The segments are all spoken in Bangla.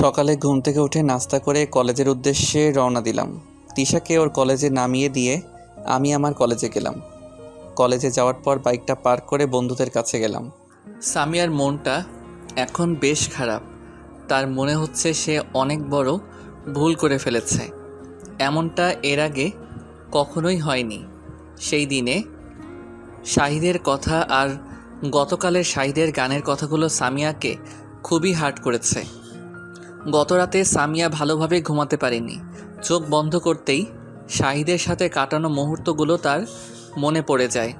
সকালে ঘুম থেকে উঠে নাস্তা করে কলেজের উদ্দেশ্যে রওনা দিলাম। তিশাকে ওর কলেজে নামিয়ে দিয়ে আমি আমার কলেজে গেলাম। কলেজে যাওয়ার পর বাইকটা পার্ক করে বন্ধুদের কাছে গেলাম। সামিয়ার মনটা এখন বেশ খারাপ। তার মনে হচ্ছে সে অনেক বড় ভুল করে ফেলেছে। এমনটা এর আগে কখনোই হয়নি। সেই দিনে শাহিদের কথা আর গতকালের শাহিদের গানের কথাগুলো সামিয়াকে খুবই হার্ট করেছে। গত রাতে সামিয়া ভালোভাবে ঘুমাতে পারেনি। চোখ বন্ধ করতেই শাহিদের সাথে কাটানো মুহূর্তগুলো তার মনে পড়ে যায়।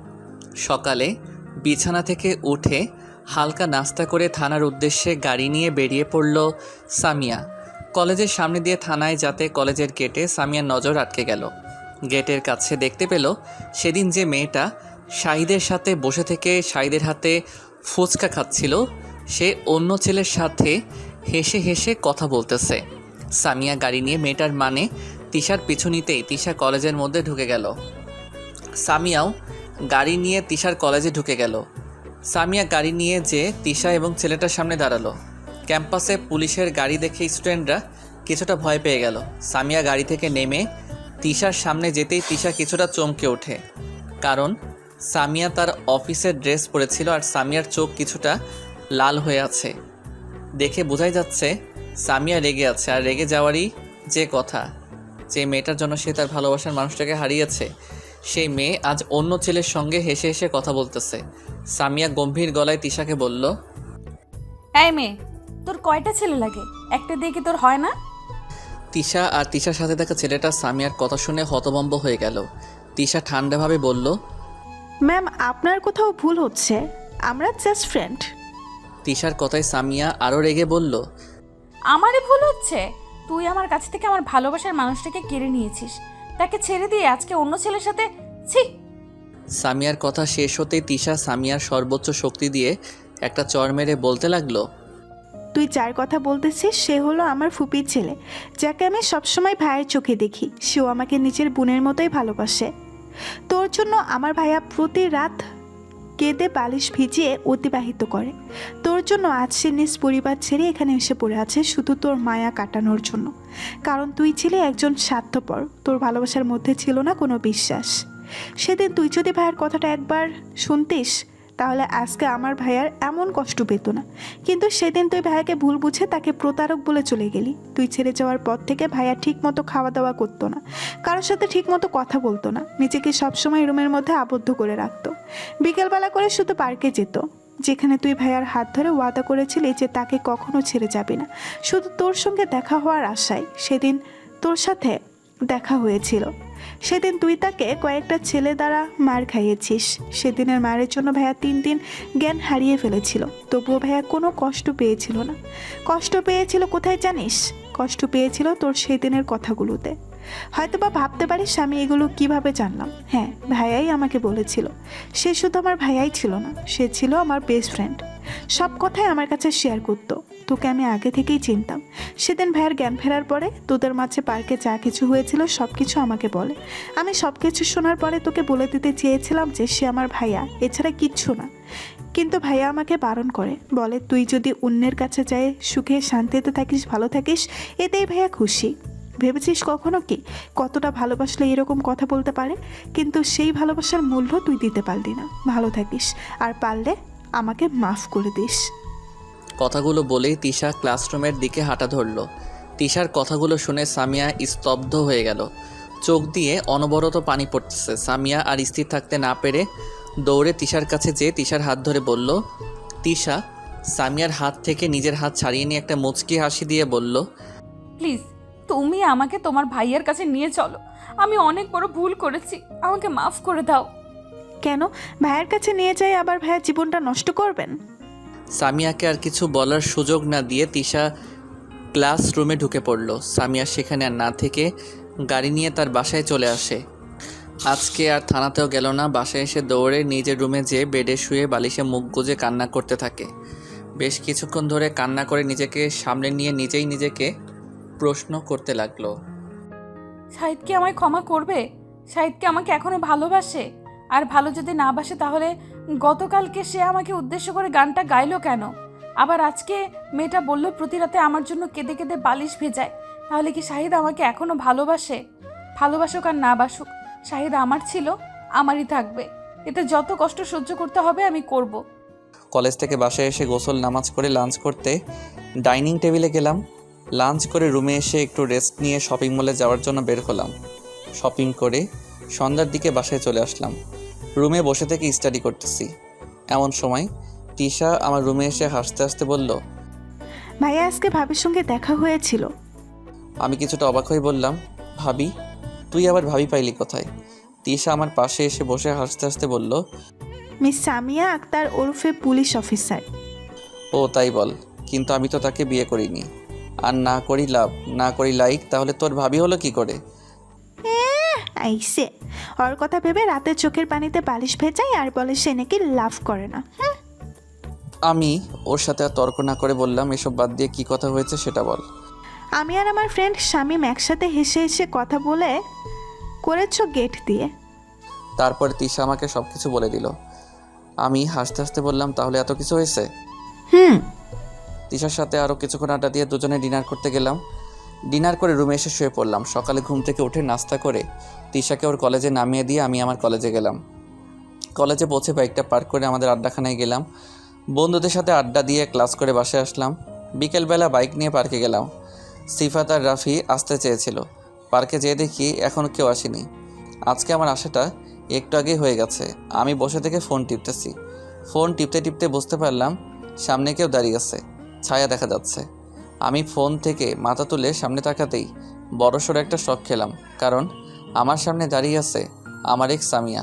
সকালে বিছানা থেকে উঠে হালকা নাস্তা করে থানার উদ্দেশ্যে গাড়ি নিয়ে বেরিয়ে পড়ল সামিয়া। কলেজের সামনে দিয়ে থানায় যাতে কলেজের গেটে সামিয়ার নজর আটকে গেল। গেটের কাছে দেখতে পেল সেদিন যে মেয়েটা শাহিদের সাথে বসে থেকে শাহিদের হাতে ফুচকা খাচ্ছিল, সে অন্য ছেলের সাথে হেসে হেসে কথা বলতেছে। সামিয়া গাড়ি নিয়ে মেয়েটার মানে তিশার পিছু নিতেই তিশা কলেজের মধ্যে ঢুকে গেল। সামিয়াও গাড়ি নিয়ে তিশার কলেজে ঢুকে গেল। সামিয়া গাড়ি নিয়ে যে তিশা এবং ছেলেটার সামনে দাঁড়াল। ক্যাম্পাসে পুলিশের গাড়ি দেখে স্টুডেন্টরা কিছুটা ভয় পেয়ে গেল। সামিয়া গাড়ি থেকে নেমে তিশার সামনে যেতেই তিশা কিছুটা চমকে ওঠে। কারণ সামিয়া তার অফিসের ড্রেস পরেছিল আর সামিয়ার চোখ কিছুটা লাল হয়ে আছে। দেখে বোঝাই যাচ্ছে সামিয়া রেগে আছে আর রেগে যাওয়ারই যে কথা যে মেয়েটার জন্য সে তার ভালোবাসার মানুষটাকে হারিয়েছে সেই মেয়ে আজ অন্য ছেলের সঙ্গে হেসে হেসে কথা বলতেছে। সামিয়া গম্ভীর গলায় তিশাকে বলল এই মেয়ে তোর কয়টা ছেলে লাগে? একটা দিয়ে কি তোর হয় না? তিশা আর তিশার সাথে থাকা ছেলেটা সামিয়ার কথা শুনে হতবম্ব হয়ে গেল। তিশা ঠান্ডাভাবে বলল ম্যাম আপনার কোথাও ভুল হচ্ছে। আমরা জাস্ট ফ্রেন্ড তিশার কথায় সামিয়া আরও রেগে বলল আমারই ভুল হচ্ছে। তুই আমার কাছ থেকে আমার ভালোবাসার মানুষটাকে কেড়ে নিয়েছিস। তাকে ছেড়ে দিয়ে আজকে অন্য ছেলের সাথে ছি। সামিয়ার কথা শেষ হতেই তিশা সামিয়ার সর্বোচ্চ শক্তি দিয়ে একটা চর মেরে বলতে লাগল তুই যার কথা বলতেছিস সে হলো আমার ফুপির ছেলে যাকে আমি সবসময় ভাইয়ের চোখে দেখি। সেও আমাকে নিজের বোনের মতোই ভালোবাসে। তোর জন্য আমার ভাইয়া প্রতি রাত কেঁদে বালিশ ভিজিয়ে অতিবাহিত করে। তোর জন্য আজ সে নিজ পরিবার ছেড়ে এখানে এসে পড়ে আছে, শুধু তোর মায়া কাটানোর জন্য। কারণ তুই ছিলে একজন স্বার্থপর, তোর ভালোবাসার মধ্যে ছিল না কোনো বিশ্বাস। সেদিন তুই যদি ভাইয়ের কথাটা একবার শুনতিস তাহলে আজকে আমার ভাইয়ার এমন কষ্ট পেত না। কিন্তু সেদিন তুই ভাইয়াকে ভুল বুঝে তাকে প্রতারক বলে চলে গেলি। তুই ছেড়ে যাওয়ার পর থেকে ভাইয়া ঠিক মতো খাওয়া দাওয়া করতো না। কারোর সাথে ঠিক মতো কথা বলতো না। নিজেকে সবসময় রুমের মধ্যে আবদ্ধ করে রাখতো। বিকেলবেলা করে শুধু পার্কে যেত। যেখানে তুই ভাইয়ার হাত ধরে ওয়াদা করেছিলি যে তাকে কখনো ছেড়ে যাবে না। শুধু তোর সঙ্গে দেখা হওয়ার আশায় সেদিন তোর সাথে দেখা হয়েছিল। সেদিন তুই তাকে কয়েকটা ছেলে দ্বারা মার খাইয়েছিস। সেদিনের মারের জন্য ভাইয়া তিন দিন জ্ঞান হারিয়ে ফেলেছিল। তবুও ভাইয়া কোনো কষ্ট পেয়েছিল না। কষ্ট পেয়েছিল কোথায় জানিস? কষ্ট পেয়েছিল তোর সেই দিনের কথাগুলোতে। হয়তো বা ভাবতে পারিস আমি এগুলো কীভাবে জানলাম। হ্যাঁ ভাইয়াই আমাকে বলেছিল। সে শুধু আমার ভাইয়াই ছিল না, সে ছিল আমার বেস্ট ফ্রেন্ড সব কথাই আমার কাছে শেয়ার করতো। তোকে আমি আগে থেকেই চিনতাম। সেদিন ভাইয়ের জ্ঞান ফেরার পরে তোদের মাঝে পার্কে যা কিছু হয়েছিল সব কিছু আমাকে বলে। আমি সব কিছু শোনার পরে তোকে বলে দিতে চেয়েছিলাম যে সে আমার ভাইয়া, এছাড়া কিচ্ছু না। কিন্তু ভাইয়া আমাকে বারণ করে, বলে, তুই যদি অন্যের কাছে যায় সুখে শান্তিতে থাকিস, ভালো থাকিস, এতেই ভাইয়া খুশি। ভেবেছিস কখনো কি কতটা ভালোবাসলে এরকম কথা বলতে পারে? কিন্তু সেই ভালোবাসার মূল্য তুই দিতে পারলি না। ভালো থাকিস, আর পারলে আমাকে মাফ করে দিস। কথাগুলো বলেই তিশা ক্লাসরুমের দিকে হাঁটা ধরল। তিশার কথাগুলো শুনে সামিয়া স্তব্ধ হয়ে গেল। চোখ দিয়ে অনবরত পানি পড়তেছে। সামিয়া আর স্থির থাকতে না পেরে দৌড়ে তিশার কাছে যেয়ে তিশার হাত ধরে বলল তিশা। সামিয়ার হাত থেকে নিজের হাত ছাড়িয়ে নিয়ে একটা মুচকি হাসি দিয়ে বলল প্লিজ তুমি আমাকে তোমার ভাইয়ের কাছে নিয়ে চলো। আমি অনেক বড় ভুল করেছি। আমাকে মাফ করে দাও। কেন? ভাইয়ের কাছে নিয়ে যাই আবার ভাইয়ের জীবনটা নষ্ট করবেন? সামিয়াকে আর কিছু বলার সুযোগ না দিয়ে তিশা ক্লাসরুমে ঢুকে পড়ল। সামিয়া সেখানে আর না থেকে গাড়ি নিয়ে তার বাসায় চলে আসে। আজকে আর থানাতেও গেল না, বাসায় এসে দৌড়ে নিজের রুমে যেয়ে বেডে শুয়ে বালিশে মুখ গুজে কান্না করতে থাকে। বেশ কিছুক্ষণ ধরে কান্না করে নিজেকে সামনে নিয়ে নিজেই নিজেকে প্রশ্ন করতে লাগল। শাহিদ কি আমায় ক্ষমা করবে? শাহিদ কি আমাকে এখনও ভালোবাসে? আর ভালো যদি না বাসে, তাহলে গতকালকে সে আমাকে উদ্দেশ্য করে গানটা গাইলো কেন? আবার আজকে মেয়েটা বলল, প্রতি রাতে আমার জন্য কেঁদে কেঁদে বালিশ ভেজায়। তাহলে কি শাহিদ আমাকে এখনও ভালোবাসে? ভালোবাসুক আর না বাসুক, শাহিদ আমার ছিল, আমারই থাকবে। এতে যত কষ্ট সহ্য করতে হবে, আমি করব। কলেজ থেকে বাসায় এসে গোসল, নামাজ করে লাঞ্চ করতে ডাইনিং টেবিলে গেলাম। লাঞ্চ করে রুমে এসে একটু রেস্ট নিয়ে শপিং মলে যাওয়ার জন্য বের হলাম। শপিং করে সন্ধ্যার দিকে বাসায় চলে আসলাম। রুমে বসে থেকে স্টাডি করতেছি। এমন সময় তিশা আমার রুমে এসে হাসতে হাসতে বলল ভাইয়া আজকে ভাবির সঙ্গে দেখা হয়েছিল। আমি কিছুটা অবাক হয়ে বললাম ভাবি তুই আবার ভাবি পাইলি কোথায়? তিশা আমার পাশে এসে বসে হাসতে হাসতে বলল মিস সামিয়া আক্তার ওরফে পুলিশ অফিসার। ও তাই বল কিন্তু আমি তো তাকে বিয়ে করিনি। আর না করি লাভ না করি লাইক তাহলে তোর ভাবি হলো কি করে? আইসে। ওর কথা ভেবে রাতে চোখের পানিতে বালিশ ভেজাই আর বলে সে নাকি লাভ করে না। আমি ওর সাথে আর তর্ক না করে বললাম এসব বাদ দিয়ে কি কথা হয়েছে সেটা বল। আমি আর আমার ফ্রেন্ড শামিম একসাথে হেসে হেসে কথা বলে করেছ গেট দিয়ে। তারপর তিশা আমাকে সব কিছু বলে দিল। আমি হাসতে হাসতে বললাম তাহলে এত কিছু হয়েছে? হুম। তিশার সাথে আরও কিছুক্ষণ আড্ডা দিয়ে দুজনে ডিনার করতে গেলাম। ডিনার করে রুমে এসে শুয়ে পড়লাম। সকালে ঘুম থেকে উঠে নাস্তা করে তিশাকে ওর কলেজে নামিয়ে দিয়ে আমি আমার কলেজে গেলাম। কলেজে পৌঁছে বাইকটা পার্ক করে আমাদের আড্ডাখানায় গেলাম। বন্ধুদের সাথে আড্ডা দিয়ে ক্লাস করে বাসায় আসলাম। বিকেলবেলা বাইক নিয়ে পার্কে গেলাম। সিফাত আর রাফি আসতে চেয়েছিল। পার্কে যেয়ে দেখি এখনও কেউ আসেনি। আজকে আমার আশাটা একটু আগেই হয়ে গেছে। আমি বসে থেকে ফোন টিপতেছি। ফোন টিপতে টিপতে বুঝতে পারলাম সামনে কেউ দাঁড়িয়ে আছে। ছায়া দেখা যাচ্ছে। আমি ফোন থেকে মাথা তুলে সামনে তাকাতেই বড়সড় একটা শখ খেলাম, কারণ আমার সামনে দাঁড়িয়ে আছে আমার এক সামিয়া,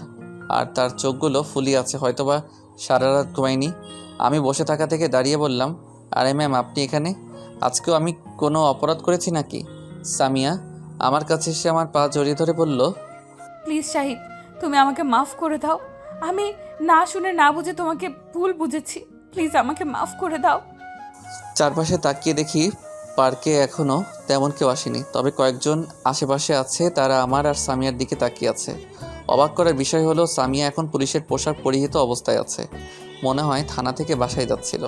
আর তার চোখগুলো ফুলিয়ে আছে, হয়তোবা সারা রাত ঘুমায়নি। আমি বসে থাকা থেকে দাঁড়িয়ে বললাম, আরে ম্যাম আপনি এখানে? আজকেও আমি কোনো অপরাধ করেছি নাকি? সামিয়া আমার কাছে এসে আমার পা জড়িয়ে ধরে বলল, প্লিজ শাহিদ তুমি আমাকে মাফ করে দাও। আমি না শুনে না বুঝে তোমাকে ভুল বুঝেছি। প্লিজ আমাকে মাফ করে দাও। চারপাশে তাকিয়ে দেখি পার্কে এখনও তেমন কেউ আসেনি। তবে কয়েকজন আশেপাশে আছে তারা আমার আর সামিয়ার দিকে তাকিয়ে আছে। অবাক করার বিষয় হলো সামিয়া এখন পুলিশের পোশাক পরিহিত অবস্থায় আছে। মনে হয় থানা থেকে বাসায় যাচ্ছিল।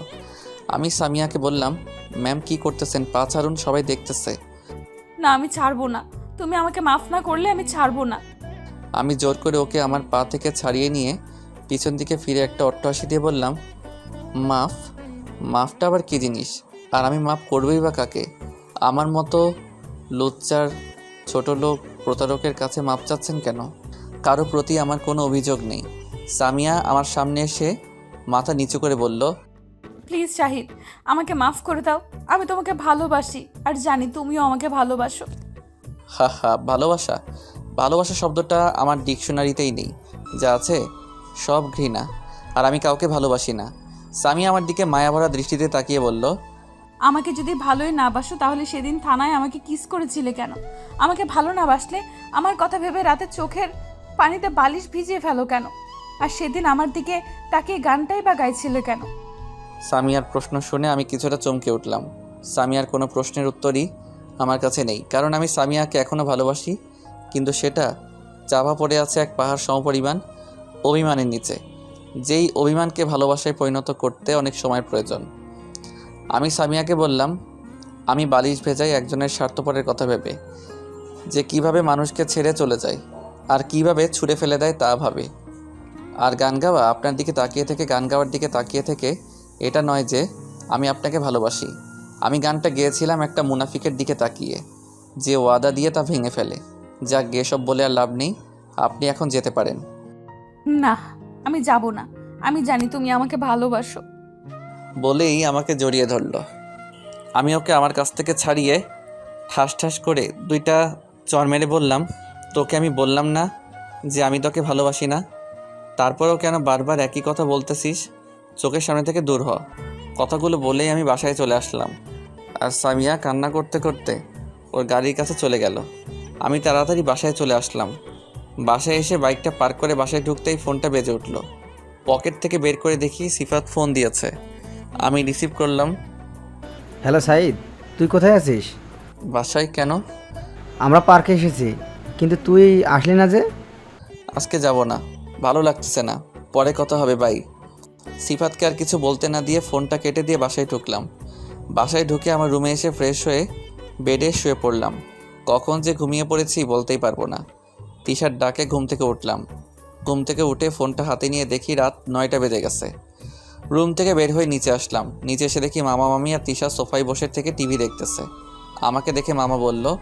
আমি সামিয়াকে বললাম ম্যাম কি করতেছেন? পা ছাড়ুন সবাই দেখতেছে। না আমি ছাড়বো না। তুমি আমাকে মাফ না করলে আমি ছাড়বো না। আমি জোর করে ওকে আমার পা থেকে ছাড়িয়ে নিয়ে পিছন দিকে ফিরে একটা অট্টহাসি দিয়ে বললাম মাফ। মাফটা আবার কী জিনিস? আর আমি মাফ করবই বা কাকে? আমার মতো লুচ্চার ছোট লোক প্রতারকের কাছে মাপ চাচ্ছেন কেন? কারও প্রতি আমার কোনো অভিযোগ নেই। সামিয়া আমার সামনে এসে মাথা নিচু করে বলল প্লিজ শাহিদ আমাকে মাফ করে দাও। আমি তোমাকে ভালোবাসি। আর জানি তুমিও আমাকে ভালোবাসো। হা হা ভালোবাসা? ভালোবাসা শব্দটা আমার ডিকশনারিতেই নেই। যা আছে সব ঘৃণা। আর আমি কাউকে ভালোবাসি না। সামি আমার দিকে মায়াভরা দৃষ্টিতে তাকিয়ে বলল আমাকে যদি ভালোই না বাসো তাহলে সেদিন থানায় আমাকে কিস করেছিলে কেন? আমাকে ভালো না বাসলে আমার কথা ভেবে রাতে চোখের পানিতে বালিশ ভিজিয়ে ফেলো কেন? আর সেদিন আমার দিকে তাকে গানটাই বা গাইছিলে কেন? সামিয়ার প্রশ্ন শুনে আমি কিছুটা চমকে উঠলাম। সামিয়ার কোনো প্রশ্নের উত্তরই আমার কাছে নেই কারণ আমি সামিয়াকে এখনও ভালোবাসি কিন্তু সেটা চাপা পড়ে আছে এক পাহাড় সমপরিমাণ অভিমানের নিচে। যেই অভিমানকে ভালোবাসায় পরিণত করতে অনেক সময় প্রয়োজন। আমি সামিয়াকে বললাম, আমি বালিশ ভেজাই একজনের স্বার্থপরের কথা ভেবে, যে কীভাবে মানুষকে ছেড়ে চলে যায় আর কীভাবে ছুঁড়ে ফেলে দেয় তা ভাবে। আর গান গাওয়া আপনার দিকে তাকিয়ে থেকে, গান গাওয়ার দিকে তাকিয়ে থেকে, এটা নয় যে আমি আপনাকে ভালোবাসি। আমি গানটা গেয়েছিলাম একটা মুনাফিকের দিকে তাকিয়ে, যে ওয়াদা দিয়ে তা ভেঙে ফেলে। যা গে সব বলে আর লাভ নেই, আপনি এখন যেতে পারেন। না আমি যাব না। আমি জানি তুমি আমাকে ভালোবাসো। বলেই আমাকে জড়িয়ে ধরল। আমি ওকে আমার কাছ থেকে ছাড়িয়ে ঠাস ঠাস করে দুইটা চর মেরে বললাম, তোকে আমি বললাম না যে আমি তোকে ভালোবাসি না। তারপরেও কেন বারবার একই কথা বলতেছিস? চোখের সামনে থেকে দূর হ। কথাগুলো বলেই আমি বাসায় চলে আসলাম। আর সামিয়া কান্না করতে করতে ওর গাড়ির কাছে চলে গেল। আমি তাড়াতাড়ি বাসায় চলে আসলাম। বাসায় এসে বাইকটা পার্ক করে বাসায় ঢুকতেই ফোনটা বেজে উঠল। পকেট থেকে বের করে দেখি সিফাত ফোন দিয়েছে। আমি রিসিভ করলাম হ্যালো সাইদ তুই কোথায় আছিস? বাসায় কেন? আমরা পার্কে এসেছি কিন্তু তুই আসলি না যে? আজকে যাব না ভালো লাগতেছে না পরে কথা হবে বাই। সিফাতকে আর কিছু বলতে না দিয়ে ফোনটা কেটে দিয়ে বাসায় ঢুকলাম। বাসায় ঢুকে আমার রুমে এসে ফ্রেশ হয়ে বেডে শুয়ে পড়লাম। কখন যে ঘুমিয়ে পড়েছি বলতেই পারব না। তিশার ডাকে ঘুম থেকে উঠলাম। ঘুম থেকে উঠে ফোনটা হাতে নিয়ে দেখি রাত নয়টা বেজে গেছে। রুম থেকে বের হয়ে নিচে আসলাম। নিচে এসে দেখি মামা মামি আর তিশা সোফায় বসে থেকে টিভি দেখতেছে। আমাকে দেখে মামা বলল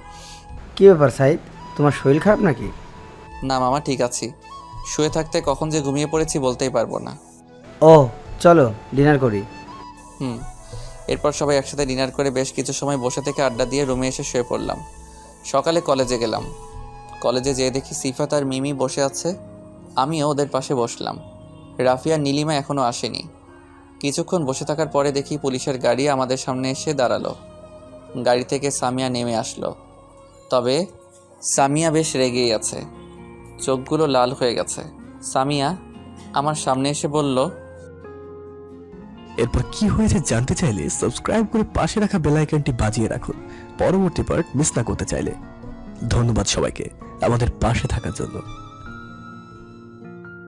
কী ব্যাপার সাইদ? তোমার শরীর খারাপ নাকি? না মামা ঠিক আছি। শুয়ে থাকতে কখন যে ঘুমিয়ে পড়েছি বলতেই পারব না। ও চলো ডিনার করি। হুম। এরপর সবাই একসাথে ডিনার করে বেশ কিছু সময় বসে থেকে আড্ডা দিয়ে রুমে এসে শুয়ে পড়লাম। সকালে কলেজে গেলাম। কলেজে যেয়ে দেখি সিফাত আর মিমি বসে আছে। আমিও ওদের পাশে বসলাম। রাফিয়া নীলিমা এখনও আসেনি। কিছুক্ষণ বসে থাকার পরে দেখি পুলিশের গাড়ি আমাদের সামনে এসে দাঁড়াল। গাড়ি থেকে সামিয়া নেমে আসলো। তবে সামিয়া বেশ রেগেই আছে। চোখগুলো লাল হয়ে গেছে। সামিয়া আমার সামনে এসে বলল, এরপর কি হয়েছে জানতে চাইলে সাবস্ক্রাইব করে পাশে রাখা বেল আইকনটি বাজিয়ে রাখুন। পরবর্তী পার্ট মিস না করতে চাইলে। ধন্যবাদ সবাইকে। আমাদের পাশে থাকার জন্য।